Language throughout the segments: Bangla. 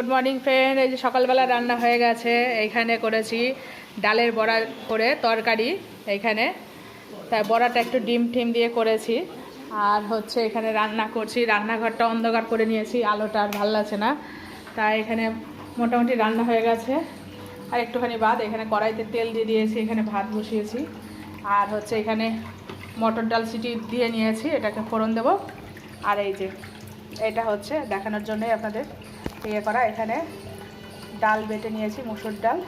গুড মর্নিং ফ্রেন্ড এই যে সকালবেলা রান্না হয়ে গেছে, এইখানে করেছি ডালের বড়া করে তরকারি এইখানে। তাই বড়াটা একটু ডিম টিম দিয়ে করেছি। আর হচ্ছে এখানে রান্না করছি, রান্নাঘরটা অন্ধকার করে নিয়েছি, আলোটা আর ভালো লাগছে না। তাই এখানে মোটামুটি রান্না হয়ে গেছে। আর একটুখানি বাদ এখানে কড়াইতে তেল দিয়ে দিয়েছি, এখানে ভাত বসিয়েছি। আর হচ্ছে এখানে মটর ডাল সিটি দিয়ে নিয়েছি, এটাকে ফোড়ন দেবো। আর এই যে, এটা হচ্ছে দেখানোর জন্যই আপনাদের ইয়ে করা, এখানে ডাল বেটে নিয়েছি, মুসুর ডাল।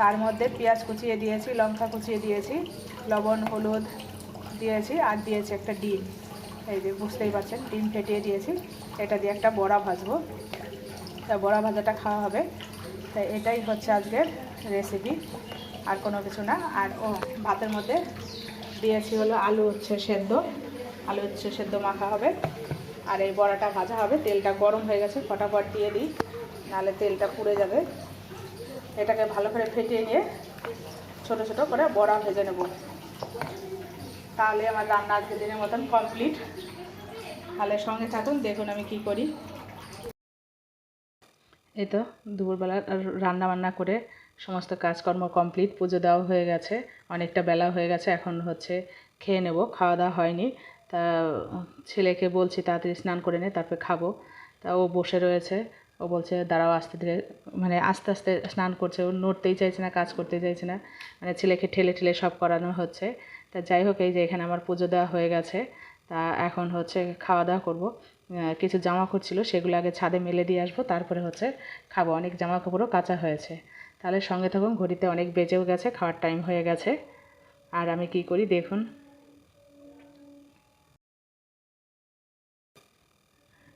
তার মধ্যে পেঁয়াজ কুচিয়ে দিয়েছি, লঙ্কা কুচিয়ে দিয়েছি, লবণ, হলুদ দিয়েছি, আর দিয়েছি একটা ডিম। এই যে বুঝতেই পারছেন, ডিম ফেটিয়ে দিয়েছি। এটা দিয়ে একটা বড়া ভাজবো। তা বড়া ভাজাটা খাওয়া হবে। তাই এটাই হচ্ছে আজকের রেসিপি আর কোনো কিছু না। আর ও, ভাতের মধ্যে দিয়েছি হলো আলু হচ্ছে সেদ্ধ। আলু হচ্ছে সেদ্ধ মাখা হবে। আর এই বড়াটা ভাজা হবে। তেলটা গরম হয়ে গেছে, ফটাফট দিয়ে দিই, নাহলে তেলটা পুড়ে যাবে। এটাকে ভালো করে ফেটিয়ে নিয়ে ছোট ছোট করে বড়া ভেজে নেব। তাহলে আমার রান্না আজকে দিনের মতন কমপ্লিট। তাহলে সঙ্গে থাকুন, দেখুন আমি কি করি। এই তো দুপুরবেলা রান্না বান্না করে সমস্ত কাজকর্ম কমপ্লিট, পুজো দেওয়া হয়ে গেছে, অনেকটা বেলা হয়ে গেছে, এখন হচ্ছে খেয়ে নেব, খাওয়া দাওয়া হয়নি। ছেলেকে বলছি তাড়াতাড়ি স্নান করে নে, তারপরে খাব। তা ও বসে রয়েছে। ও বলছে, দাঁড়াও, আস্তে ধীরে। মানে আস্তে আস্তে স্নান করছে। ও নড়তেই চাইছে না, কাজ করতে চাইছে না। মানে ছেলেকে ঠেলে ঠেলে সব করানো হচ্ছে। তা যাই হোক, এই যে এখানে আমার পুজো দেওয়া হয়ে গেছে। তা এখন হচ্ছে খাওয়া দাওয়া করব কিছু জামা ছিল, সেগুলো আগে ছাদে মেলে দিয়ে আসব। তারপরে হচ্ছে খাব। অনেক জামা কাপড়ও কাঁচা হয়েছে। তাহলে সঙ্গে থাকুন, ঘড়িতে অনেক বেজেও গেছে, খাওয়ার টাইম হয়ে গেছে। আর আমি কি করি, দেখুন।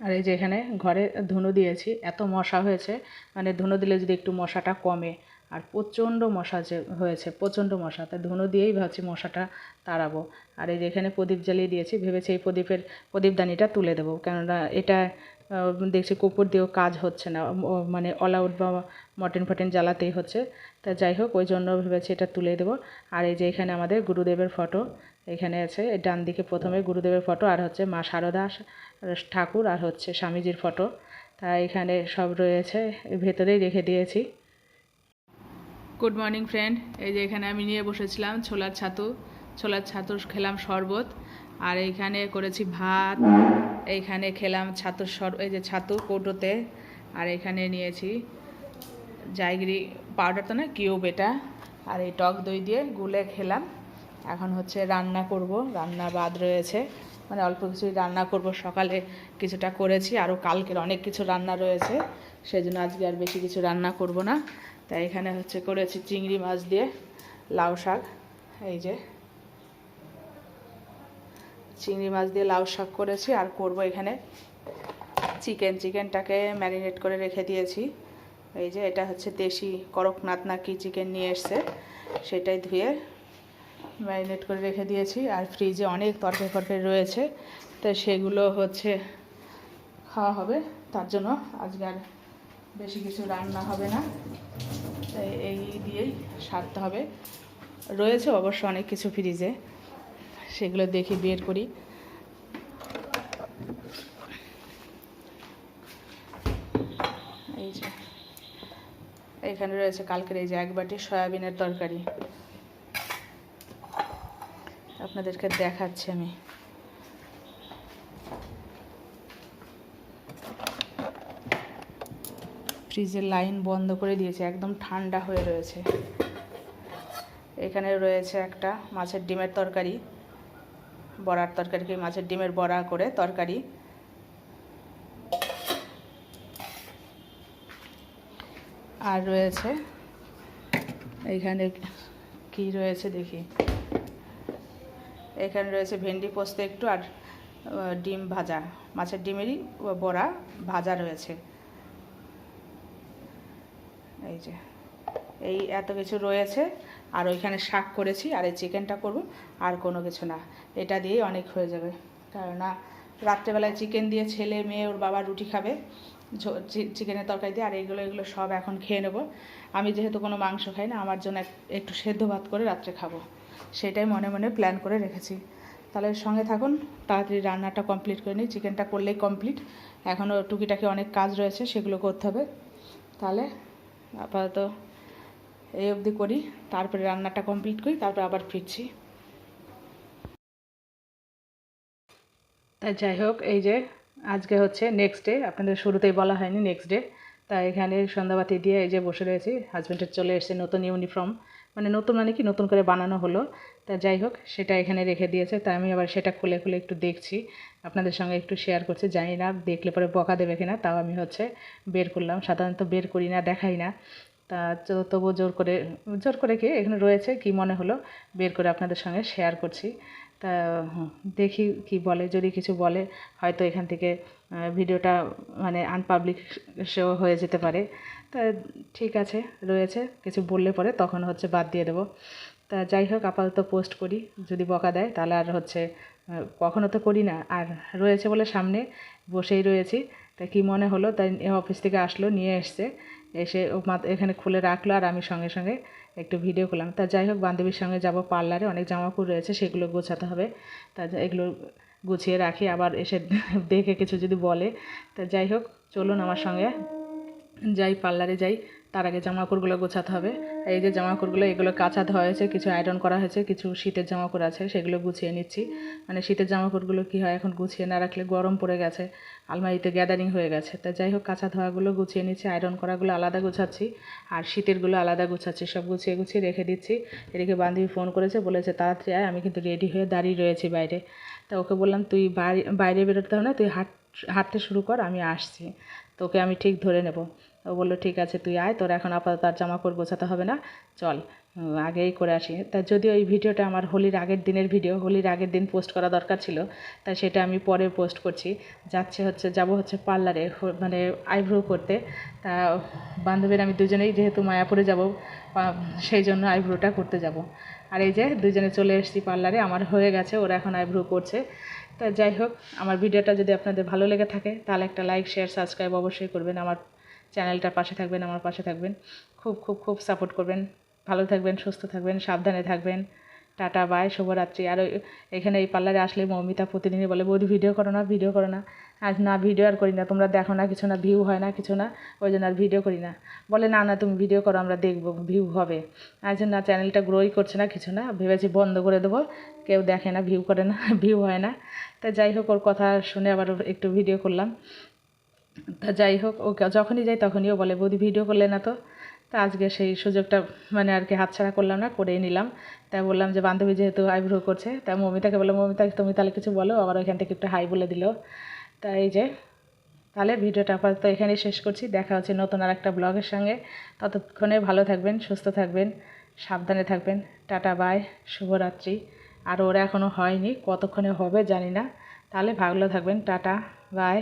আর এই যে এখানে ঘরে ধুনো দিয়েছি, এত মশা হয়েছে মানে ধুনো দিলে যদি একটু মশাটা কমে, আর প্রচণ্ড মশা যে হয়েছে, প্রচণ্ড মশা তাই ধুনো দিয়েই ভাবছি মশাটা তাড়াবো। আর এই যে এখানে প্রদীপ জ্বালিয়ে দিয়েছি, ভেবেছি এই প্রদীপের প্রদীপদানিটা তুলে দেবো, কেননা এটা দেখছি কুকুর দিয়েও কাজ হচ্ছে না মানে অল আউট বা মটন ফটেন জ্বালাতেই হচ্ছে। তা যাই হোক, ওই জন্য ভেবেছি এটা তুলে দেবো। আর এই যে এখানে আমাদের গুরুদেবের ফটো এখানে আছে ডান দিকে প্রথমে গুরুদেবের ফটো আর হচ্ছে মা শারদা ঠাকুর, আর হচ্ছে স্বামীজির ফটো তা এখানে সব রয়েছে, ভেতরেই রেখে দিয়েছি। গুড মর্নিং ফ্রেন্ড এই যে এখানে আমি নিয়ে বসেছিলাম ছোলার ছাতু। ছোলার ছাতু খেলাম শরবত, আর এইখানে করেছি ভাত। এইখানে খেলাম ছাতুর সর, এই যে ছাতু কৌটোতে, আর এখানে নিয়েছি পাউডার তো না, কিউব এটা। আর এই টক দই দিয়ে গুলে খেলাম। এখন হচ্ছে রান্না করব, রান্না বাদ রয়েছে। মানে অল্প কিছুই রান্না করব, সকালে কিছুটা করেছি আরও কালকের অনেক কিছু রান্না রয়েছে সেই জন্য আজকে আর বেশি কিছু রান্না করব না। তাই এখানে হচ্ছে করেছি চিংড়ি মাছ দিয়ে লাউ শাক, এই যে। চিংড়ি মাছ দিয়ে লাউ শাক করেছি, আর করব এখানে চিকেন। চিকেনটাকে ম্যারিনেট করে রেখে দিয়েছি। এই যে, এটা হচ্ছে দেশি করকনাথ না কি চিকেন নিয়ে এসছে, সেটাই ধুয়ে ম্যারিনেট করে রেখে দিয়েছি আর ফ্রিজে অনেক তরকারি ফরকারি রয়েছে। তো সেগুলো হচ্ছে খাওয়া হবে। তার জন্য আজকে আর বেশি কিছু রান্না হবে না। তাই এই দিয়েই সারতে হবে। রয়েছে অবশ্য অনেক কিছু ফ্রিজে। সেগুলো দেখি বের করি। এই যে, এখানে রয়েছে কালকের এই যে এক বাটি সয়াবিনের তরকারি। আপনাদেরকে দেখাচ্ছি আমি। ফ্রিজের লাইন বন্ধ করে দিয়েছে, একদম ঠান্ডা হয়ে রয়েছে। এখানে রয়েছে একটা মাছের ডিমের তরকারি, বড়ার তরকারিকে মাছের ডিমের বড়া করে তরকারি। আর রয়েছে এইখানে কি রয়েছে দেখি। এখানে রয়েছে ভেন্ডি পোস্ত একটু আর ডিম ভাজা। মাছের ডিমেরই বড়া ভাজা রয়েছে। এই যে, এই এত কিছু রয়েছে। আর ওইখানে শাক করেছি, আর এই চিকেনটা করব, আর কোনো কিছু না। এটা দিয়েই অনেক হয়ে যাবে। কেননা রাত্রেবেলায় চিকেন দিয়ে ছেলে, মেয়ে, ওর বাবা রুটি খাবে চিকেনের তরকারি দিয়ে, আর এইগুলো, এগুলো সব এখন খেয়ে নেব। আমি যেহেতু কোনো মাংস খাই না, আমার জন্য এক- একটু সেদ্ধ ভাত করে রাত্রে খাব। সেটাই মনে মনে প্ল্যান করে রেখেছি। তাহলে সঙ্গে থাকুন, তাড়াতাড়ি রান্নাটা কমপ্লিট করে নিই। চিকেনটা করলেই কমপ্লিট এখনও টুকিটাকি অনেক কাজ রয়েছে, সেগুলো করতে হবে। তাহলে আপাতত এই অবধি করি, তারপরে রান্নাটা কমপ্লিট করি, তারপরে আবার ফিরছি। তাই যাই হোক, এই যে আজকে হচ্ছে নেক্সট ডে আপনাদের শুরুতেই বলা হয়নি নেক্সট ডে তাই এখানে সন্ধ্যাবাতি দিয়ে এই যে বসে রয়েছি হাজব্যান্ডের চলে এসেছে নতুন ইউনিফর্ম মানে নতুন মানে কি নতুন করে বানানো হলো। তা যাই হোক, সেটা এখানে রেখে দিয়েছে। তা আমি আবার সেটা খুলে খুলে একটু দেখছি। আপনাদের সঙ্গে একটু শেয়ার করছি। জানি না দেখলে পরে বকা দেবে কিনা, তাও আমি হচ্ছে বের করলাম। সাধারণত বের করি না, দেখাই না। তা তবুও জোর করে জোর করে কি এখানে রয়েছে, কি মনে হলো বের করে আপনাদের সঙ্গে শেয়ার করছি। তা দেখি কি বলে। যদি কিছু বলে, হয়তো এখান থেকে ভিডিওটা মানে আনপাবলিক শো হয়ে যেতে পারে। তা ঠিক আছে রয়েছে। কিছু বললে পরে তখন হচ্ছে বাদ দিয়ে দেবো। তা যাই হোক আপাতত পোস্ট করি। যদি বকা দেয় তাহলে আর হচ্ছে আহ, কখনো তো করি না। আর রয়েছে বলে সামনে বসেই রয়েছি। তা কি মনে হলো? তাই অফিস থেকে আসলো নিয়ে এসছে। এসে ও এখানে খুলে রাখল আর আমি সঙ্গে সঙ্গে একটু ভিডিও করলাম। তা যাই হোক বান্ধবীর সঙ্গে যাব। পার্লারে অনেক জামাকাপড় রয়েছে সেগুলো গোছাতে হবে। তা এগুলো গুছিয়ে রাখি। আবার এসে দেখে কিছু যদি বলে। তা যাই হোক চলুন আমার সঙ্গে। যাই পার্লারে যাই, তার আগে জামাকাপড়গুলো গোছাতে হবে। এই যে জামাকাপড়গুলো, এগুলো কাঁচা ধোয়া হয়েছে, কিছু আয়রন করা হয়েছে, কিছু শীতের জামাকাপড় আছে, সেগুলো গুছিয়ে নিচ্ছি। মানে শীতের জামাকাপড়গুলো কী হয়, এখন গুছিয়ে না রাখলে গরম পড়ে গেছে, আলমারিতে গ্যাদারিং হয়ে গেছে। তা যাই হোক, কাঁচা ধোয়াগুলো গুছিয়ে নিচ্ছি আয়রন করাগুলো আলাদা গুছাচ্ছি, আর শীতেরগুলো আলাদা গুছাচ্ছি, সব গুছিয়ে গুছিয়ে রেখে দিচ্ছি। এদিকে বান্ধবী ফোন করেছে, বলেছে, তাড়াতাড়ি আয়, আমি কিন্তু রেডি হয়ে দাঁড়িয়ে রয়েছি বাইরে। তা ওকে বললাম, তুই বাইরে বেরোতে হবে না, তুই হাঁট, হাঁটতে শুরু কর, আমি আসছি। তোকে আমি ঠিক ধরে নেব। ও বলল, ঠিক আছে, তুই আয়, তোর এখন আপাতত আর জামা কাপড় গোছাতে হবে না, চল আগেই করে আসি। তা যদিও এই ভিডিওটা আমার হোলির আগের দিনের ভিডিও, হোলির আগের দিন পোস্ট করা দরকার ছিল তাই সেটা আমি পরে পোস্ট করছি। যাচ্ছে হচ্ছে, যাব হচ্ছে পার্লারে মানে আইব্রো করতে। তা বান্ধবীর আমি দুজনেই যেহেতু মায়াপুরে যাব সেই জন্য আইব্রোটা করতে যাব। আর এই যে, দুজনে চলে এসেছি পার্লারে, আমার হয়ে গেছে, ওরা এখন আইব্রো করছে। তা যাই হোক, আমার ভিডিওটা যদি আপনাদের ভালো লেগে থাকে, তাহলে একটা লাইক, শেয়ার, সাবস্ক্রাইব অবশ্যই করবেন। আমার চ্যানেলটার পাশে থাকবেন, আমার পাশে থাকবেন। খুব খুব খুব সাপোর্ট করবেন। ভালো থাকবেন, সুস্থ থাকবেন, সাবধানে থাকবেন। টাটা বাই শুভরাত্রি। আর এখানে এই পার্লারে আসলে মৌমিতা প্রতিদিনই বলে, বৌদি ভিডিও করো না ভিডিও করো না। আজ না ভিডিও আর করি না। তোমরা দেখো না, কিছু না ভিউ হয় না, কিছু না। ওই জন্য আর ভিডিও করি না। বলে, না না, তুমি ভিডিও করো, আমরা দেখব ভিউ হবে। আর জন্য না চ্যানেলটা গ্রোই করছে না, কিছু না, ভেবেছি বন্ধ করে দেবো। কেউ দেখে না ভিউ করে না ভিউ হয় না। তা যাই হোক, ওর কথা শুনে আবার একটু ভিডিও করলাম। তা যাই হোক, ওকে যখনই যাই তখনই ও বলে, বৌদি ভিডিও করলে না তো? তা আজকে সেই সুযোগটা মানে আর কি হাতছাড়া করলাম না, করেই নিলাম। তাই বললাম যে, বান্ধবী যেহেতু আইব্রো করছে তাই মমিতাকে বললাম, মমিতা, তুমি তাহলে কিছু বলো, আবার ওইখান থেকে একটু হাই বলে দিল। তা এই যে, তাহলে ভিডিওটা আপাতত এখানেই শেষ করছি। দেখা হচ্ছে নতুন আর একটা ব্লগের সঙ্গে। ততক্ষণে ভালো থাকবেন, সুস্থ থাকবেন, সাবধানে থাকবেন। টাটা বাই শুভরাত্রি। আর ওরা এখনও হয়নি, কতক্ষণে হবে জানি না। তাহলে ভালো থাকবেন, টাটা বাই